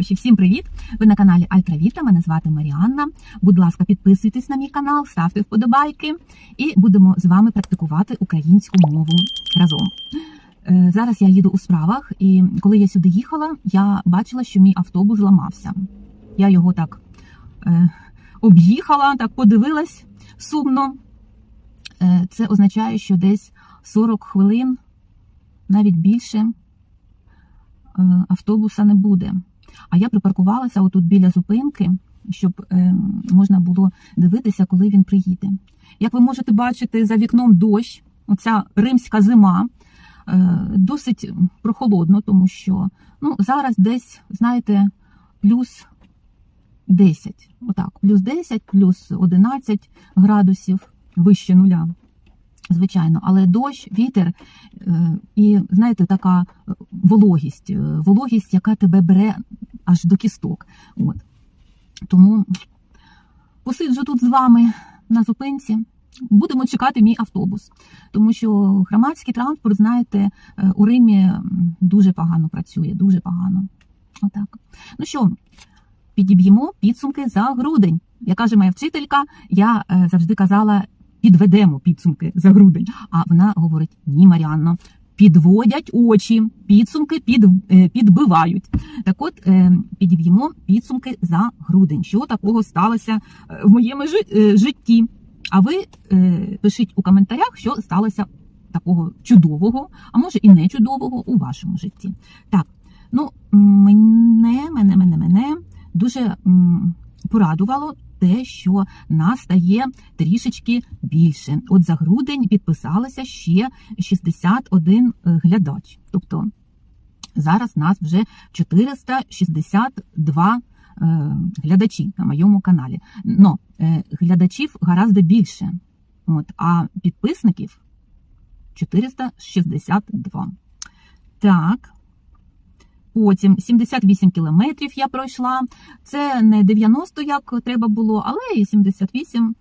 хороші! Всім привіт! Ви на каналі Альтравіта. Мене звати Маріанна. Будь ласка, підписуйтесь на мій канал, ставте вподобайки, і будемо з вами практикувати українську мову разом. Е, Зараз я їду у справах, і коли я сюди їхала, я бачила, що мій автобус зламався. Я його так е, об'їхала, так подивилась сумно. Е, Це означає, що десь 40 хвилин, навіть більше, е, автобуса не буде. А я припаркувалася отут біля зупинки, щоб е, можна було дивитися, коли він приїде. Як ви можете бачити, за вікном дощ, оця римська зима, е, досить прохолодно, тому що ну, зараз десь, знаєте, плюс 10. Отак, плюс 10, плюс 11 градусів вище нуля. Звичайно, але дощ, вітер е, і, знаєте, така е, вологість, е, вологість, яка тебе бере аж до кісток. От. Тому посиджу тут з вами на зупинці. Будемо чекати мій автобус, тому що громадський транспорт, знаєте, у Римі дуже погано працює, дуже погано. Отак. Ну що, підіб'ємо підсумки за грудень. Як каже моя вчителька, я завжди казала, підведемо підсумки за грудень. А вона говорить: ні, Маріанно, підводять очі, підсумки під, е, підбивають. Так от е, підіб'ємо підсумки за грудень. Що такого сталося е, в моєму жи- житті? А ви пишіть у коментарях, що сталося такого чудового, а може і не чудового у вашому житті. Так, ну мене, мене, мене, мене дуже порадувало те, що нас стає трішечки більше. От за грудень підписалося ще 61 глядач. Тобто зараз нас вже 462 е, глядачі на моєму каналі. Но е, глядачів гораздо більше. От, а підписників 462. Так. Потім 78 кілометрів я пройшла. Це не 90, як треба було, але і 78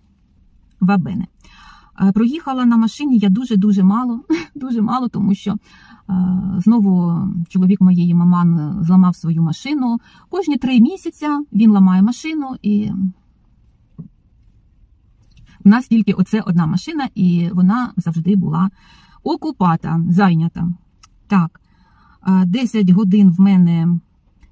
вабене. Е, Проїхала на машині я дуже-дуже мало, дуже мало, тому що е, знову чоловік моєї маман зламав свою машину. Кожні три місяці він ламає машину, і в нас тільки оце одна машина, і вона завжди була окупата, зайнята. Так, 10 годин в мене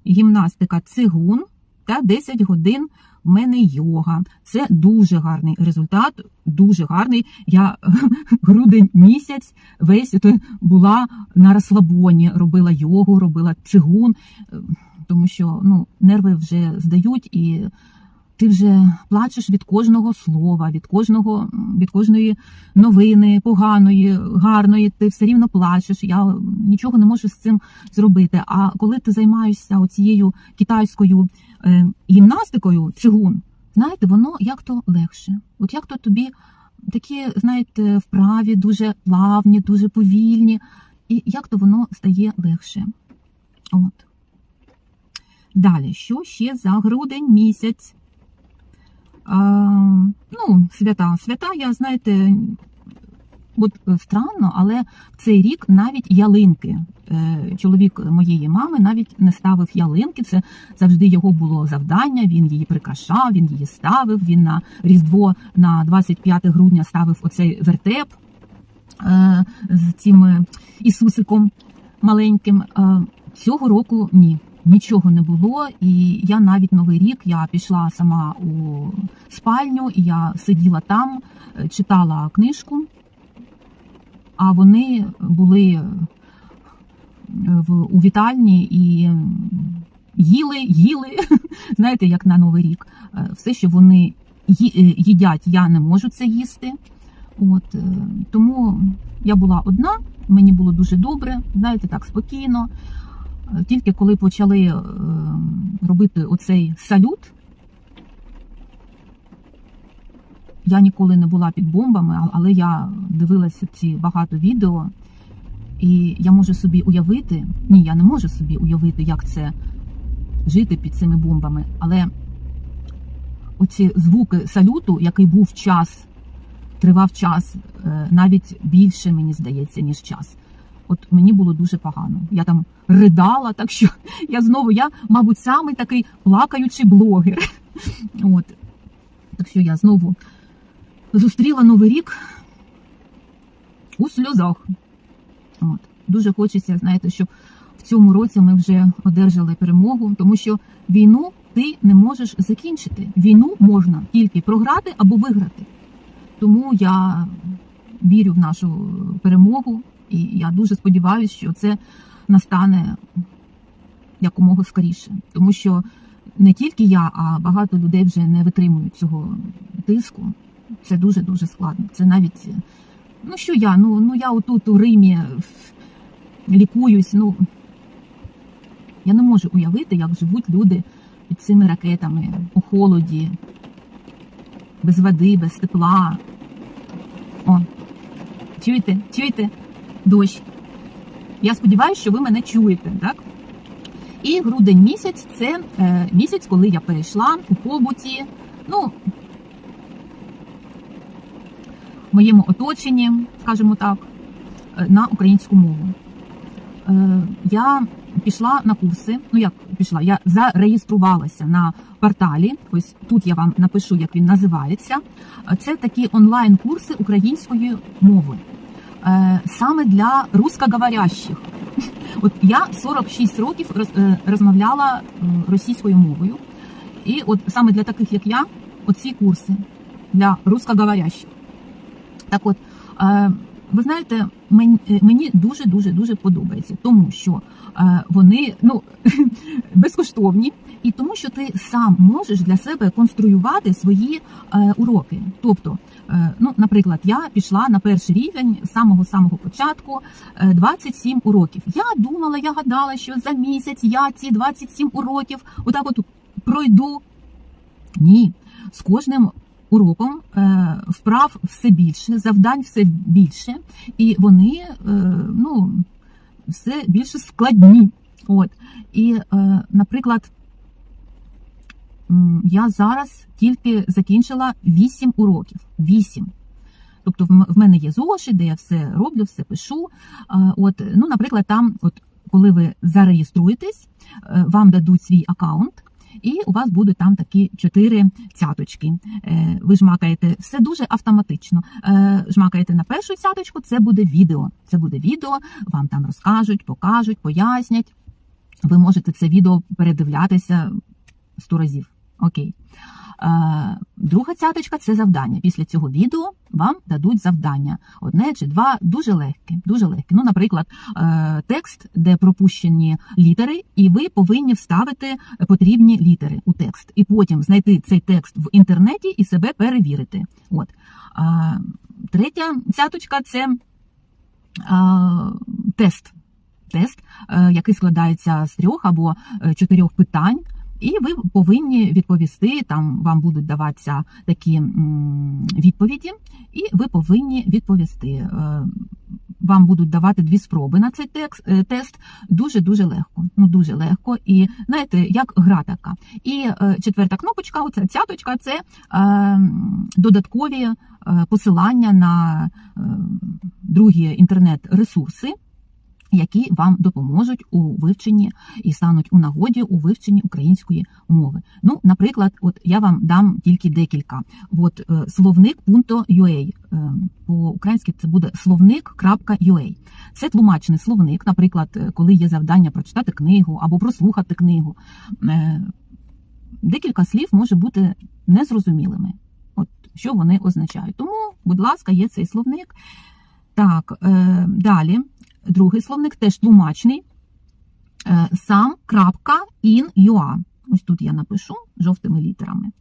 гімнастика цигун та 10 годин в мене йога. Це дуже гарний результат, дуже гарний. Я грудень місяць весь була на розслабоні, робила йогу, робила цигун, е, тому що ну, нерви вже здають і. Ти вже плачеш від кожного слова, від кожного від кожної новини, поганої, гарної. Ти все рівно плачеш. Я нічого не можу з цим зробити. А коли ти займаєшся оцією китайською е, гімнастикою, цигун, знаєте, воно як то легше. От як то тобі такі, знаєте, вправі, дуже плавні, дуже повільні, і як то воно стає легше. От. Далі, що ще за грудень місяць? А, ну, свята. Свята, я знаєте, от е, странно, але цей рік навіть ялинки. Е, Чоловік моєї мами навіть не ставив ялинки. Це завжди його було завдання. Він її прикрашав, він її ставив. Він на Різдво на 25 грудня ставив оцей вертеп е, з цим Ісусиком маленьким. Цього року ні. Нічого не було, і я навіть новий рік я пішла сама у спальню, і я сиділа там, е, читала книжку, а вони були е, в, у вітальні і їли, їли, знаєте, як на Новий рік. Е, Все, що вони їдять, я не можу це їсти. От, тому я була одна, мені було дуже добре, знаєте, так спокійно. Тільки коли почали е, робити оцей салют, я ніколи не була під бомбами, але я дивилася ці багато відео, і я можу собі уявити, ні, я не можу собі уявити, як це жити під цими бомбами. Але оці звуки салюту, який був час, тривав час, е, навіть більше, мені здається, ніж час. От мені було дуже погано. Я там ридала, так що я знову, я, мабуть, самий такий плакаючий блогер. От. Так що я знову зустріла Новий рік у сльозах. От. Дуже хочеться, знаєте, щоб в цьому році ми вже одержали перемогу, тому що війну ти не можеш закінчити. Війну можна тільки програти або виграти. Тому я вірю в нашу перемогу, і я дуже сподіваюся, що це настане якомога скоріше. Тому що не тільки я, а багато людей вже не витримують цього тиску. Це дуже дуже складно. Це навіть ну що я? Ну ну я отут у Римі лікуюсь. Ну я не можу уявити, як живуть люди під цими ракетами у холоді, без води, без тепла. О, чуєте? Чуєте? Дощ. Я сподіваюся, що ви мене чуєте, так? І грудень місяць це е, місяць, коли я перейшла у побуті, ну, в моєму оточенні, скажімо так, е, на українську мову. Е, я пішла на курси. Ну як пішла? Я зареєструвалася на порталі. Ось тут я вам напишу, як він називається. Це такі онлайн-курси української мови. Е, Саме для русскоговорящих. От я 46 років е, розмовляла російською мовою. І от саме для таких, як я, оці курси для русскоговорящих. Так от, е, ви знаєте, мені, мені дуже дуже дуже подобається, тому що е, вони ну безкоштовні, і тому, що ти сам можеш для себе конструювати свої е, уроки. Тобто, е, ну, наприклад, я пішла на перший рівень з самого самого початку е, 27 уроків. Я думала, я гадала, що за місяць я ці 27 уроків отак от пройду. Ні, з кожним уроком е, вправ все більше, завдань все більше, і вони е, ну, все більше складні. От. І, е, наприклад, я зараз тільки закінчила 8 уроків. 8. Тобто в мене є зошит, де я все роблю, все пишу. От, ну, наприклад, там, от, коли ви зареєструєтесь, вам дадуть свій аккаунт, і у вас будуть там такі чотири цяточки. Е, Ви жмакаєте все дуже автоматично. Е, Жмакаєте на першу цяточку, це буде відео. Це буде відео, вам там розкажуть, покажуть, пояснять. Ви можете це відео передивлятися сто разів. Окей. Е, Друга цяточка це завдання. Після цього відео вам дадуть завдання. Одне чи два дуже легкі. Дуже легкі. Ну, наприклад, е, текст, де пропущені літери, і ви повинні вставити потрібні літери у текст, і потім знайти цей текст в інтернеті і себе перевірити. От. Третя цяточка це е, тест. Тест, який складається з трьох або чотирьох питань. І ви повинні відповісти. Там вам будуть даватися такі відповіді, і ви повинні відповісти. Е, Вам будуть давати дві спроби на цей текст, е, тест. Дуже дуже легко. Ну дуже легко. І знаєте, як гра така. І е, четверта кнопочка, оця цяточка, це е, додаткові посилання на другі інтернет-ресурси які вам допоможуть у вивченні і стануть у нагоді у вивченні української мови. Ну, наприклад, от я вам дам тільки декілька. От е, словник.ua, е, по-українськи це буде словник.ua. Це тлумачний словник, наприклад, е, коли є завдання прочитати книгу або прослухати книгу. Декілька слів може бути незрозумілими. От що вони означають. Тому, будь ласка, є цей словник. Так, е, далі. Другий словник теж тлумачний. Е, sam.in.ua. Ось тут я напишу жовтими літерами.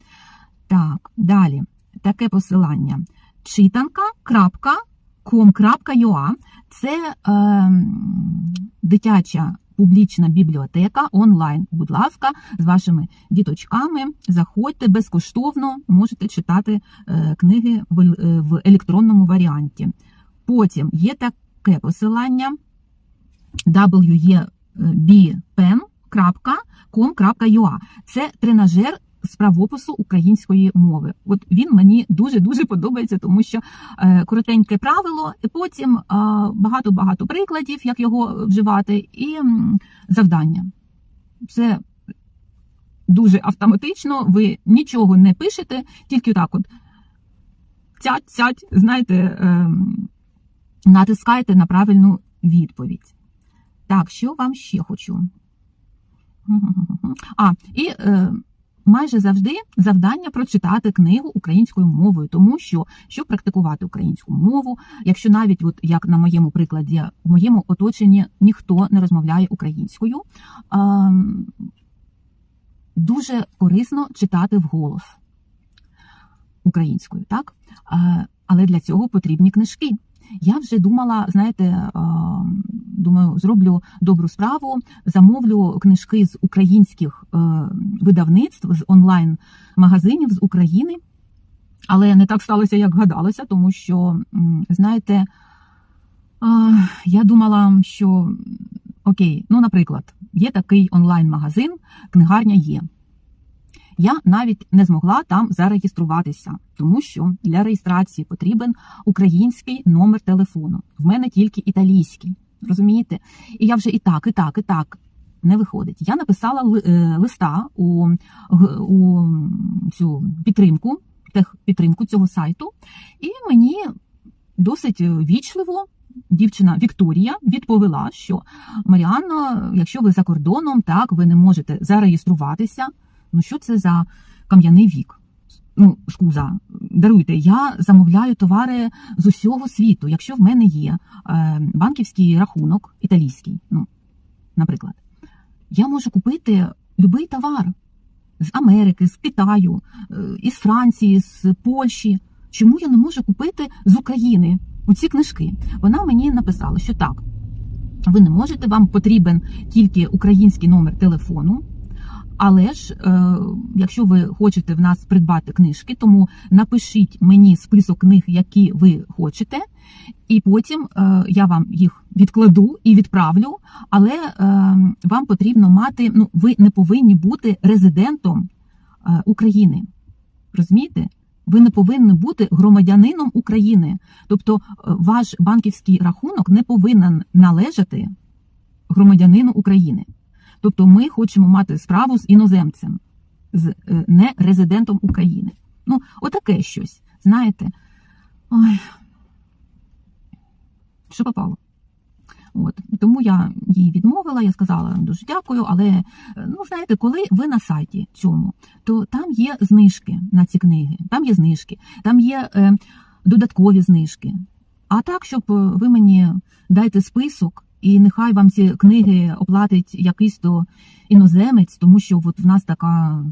Так, далі. Таке посилання. читанка.com.ua. Це е, дитяча публічна бібліотека онлайн. Будь ласка, з вашими діточками заходьте безкоштовно, можете читати е, книги в, е, в електронному варіанті. Потім є таке посилання webpen.com.ua. Це тренажер з правопису української мови. От він мені дуже дуже подобається, тому що е, коротеньке правило, і потім багато багато прикладів, як його вживати, і завдання. Це дуже автоматично. Ви нічого не пишете, тільки так, от цять, цять, знаєте, натискайте на правильну відповідь. Так, що вам ще хочу? А, і е, майже завжди завдання прочитати книгу українською мовою, тому що щоб практикувати українську мову, якщо навіть, от як на моєму прикладі, в моєму оточенні ніхто не розмовляє українською, е, дуже корисно читати вголос українською, так? Е, але для цього потрібні книжки. Я вже думала, знаєте, думаю, зроблю добру справу, замовлю книжки з українських е, видавництв, з онлайн-магазинів з України. Але не так сталося, як гадалося, тому що, знаєте, я думала, що окей, ну, наприклад, є такий онлайн-магазин, книгарня є. Я навіть не змогла там зареєструватися, тому що для реєстрації потрібен український номер телефону. В мене тільки італійський. Розумієте? І я вже і так, і так, і так не виходить. Я написала е, листа у, у цю підтримку, підтримку цього сайту, і мені досить вічливо. Дівчина Вікторія відповіла, що Маріанна, якщо ви за кордоном, так ви не можете зареєструватися. Ну що це за кам'яний вік? Ну, скуза, даруйте, я замовляю товари з усього світу. Якщо в мене є е, банківський рахунок, італійський, ну, наприклад, я можу купити будь-який товар з Америки, з Китаю, е, із Франції, з Польщі. Чому я не можу купити з України оці книжки? Вона мені написала, що так, ви не можете, вам потрібен тільки український номер телефону. Але ж, е, якщо ви хочете в нас придбати книжки, тому напишіть мені список книг, які ви хочете, і потім е, я вам їх відкладу і відправлю. Але е, вам потрібно мати, ну ви не повинні бути резидентом е, України. Розумієте? Ви не повинні бути громадянином України. Тобто, е, ваш банківський рахунок не повинен належати громадянину України. Тобто ми хочемо мати справу з іноземцем, з е, не резидентом України. Ну, отаке щось, знаєте. Ой. Що попало? От. Тому я їй відмовила, я сказала дуже дякую, але е, ну, знаєте, коли ви на сайті цьому, то там є знижки на ці книги, там є знижки, там є е, додаткові знижки. А так, щоб е, ви мені дайте список, і нехай вам ці книги оплатить якийсь то іноземець, тому що от в нас така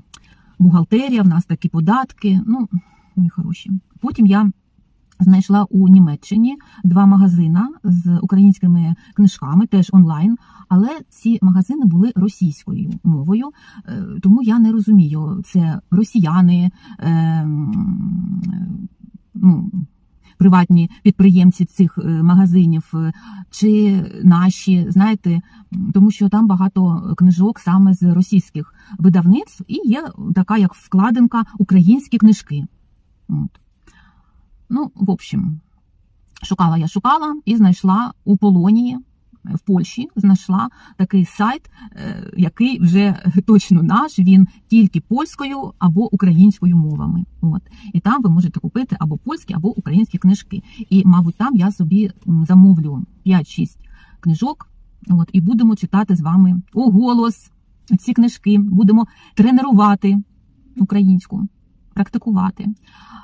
бухгалтерія, в нас такі податки. Ну, мої хороші. Потім я знайшла у Німеччині два магазини з українськими книжками, теж онлайн. Але ці магазини були російською мовою, е, тому я не розумію, це росіяни. Е, ну, приватні підприємці цих е, магазинів, е, чи наші, знаєте, тому що там багато книжок саме з російських видавництв, і є така як вкладинка українські книжки. От. Ну, в общем, шукала я шукала і знайшла у Полонії в Польщі знайшла такий сайт, е, який вже точно наш, він тільки польською або українською мовами. От і там ви можете купити або польські, або українські книжки. І, мабуть, там я собі замовлю 5-6 книжок. От і будемо читати з вами у голос ці книжки, будемо тренувати українську, практикувати.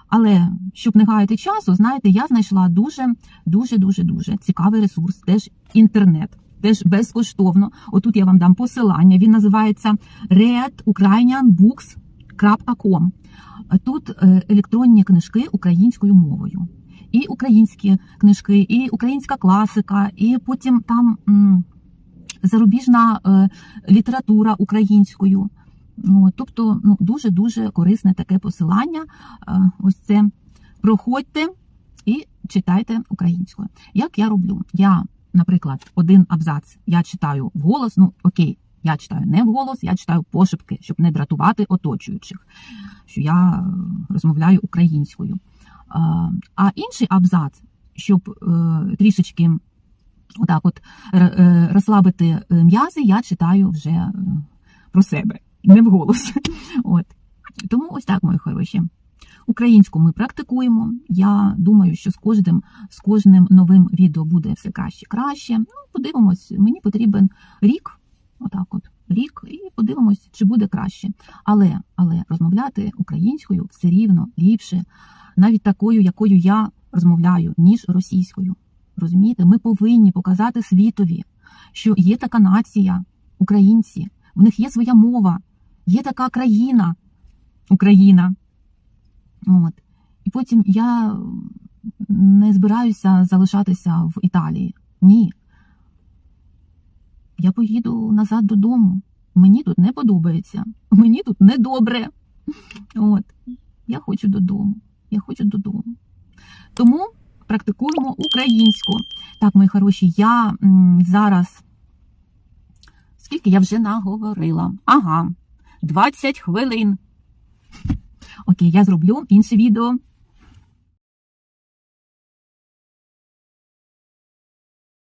Але щоб не гаяти часу, знаєте, я знайшла дуже дуже дуже дуже цікавий ресурс, теж інтернет, теж безкоштовно. Отут я вам дам посилання. Він називається readukrainianbooks.com. Тут е, електронні книжки українською мовою. І українські книжки, і українська класика, і потім там зарубіжна е, література українською. От, Тобто ну, дуже-дуже корисне таке посилання. Е, ось це проходьте і читайте українською. Як я роблю? Я, наприклад, один абзац я читаю вголос, ну окей, Я читаю не вголос, я читаю пошепки, щоб не дратувати оточуючих, що я е, розмовляю українською. А, А інший абзац, щоб е, трішечки отак от е, розслабити е, м'язи, я читаю вже е, про себе, не вголос. От. Тому ось так, мої хороші. Українську ми практикуємо. Я думаю, що з кожним, з кожним новим відео буде все краще краще. Ну, подивимось, мені потрібен рік, отак от, рік, і подивимось, чи буде краще. Але, але розмовляти українською все рівно ліпше, навіть такою, якою я розмовляю, ніж російською. Розумієте, ми повинні показати світові, що є така нація, українці, в них є своя мова, є така країна, Україна. От. І потім я не збираюся залишатися в Італії. Ні. Я поїду назад додому. Мені тут не подобається. Мені тут недобре. От. Я хочу додому. Я хочу додому. Тому практикуємо українську. Так, мої хороші, я зараз. Скільки я вже наговорила? Ага, 20 хвилин. Окей, я зроблю інше відео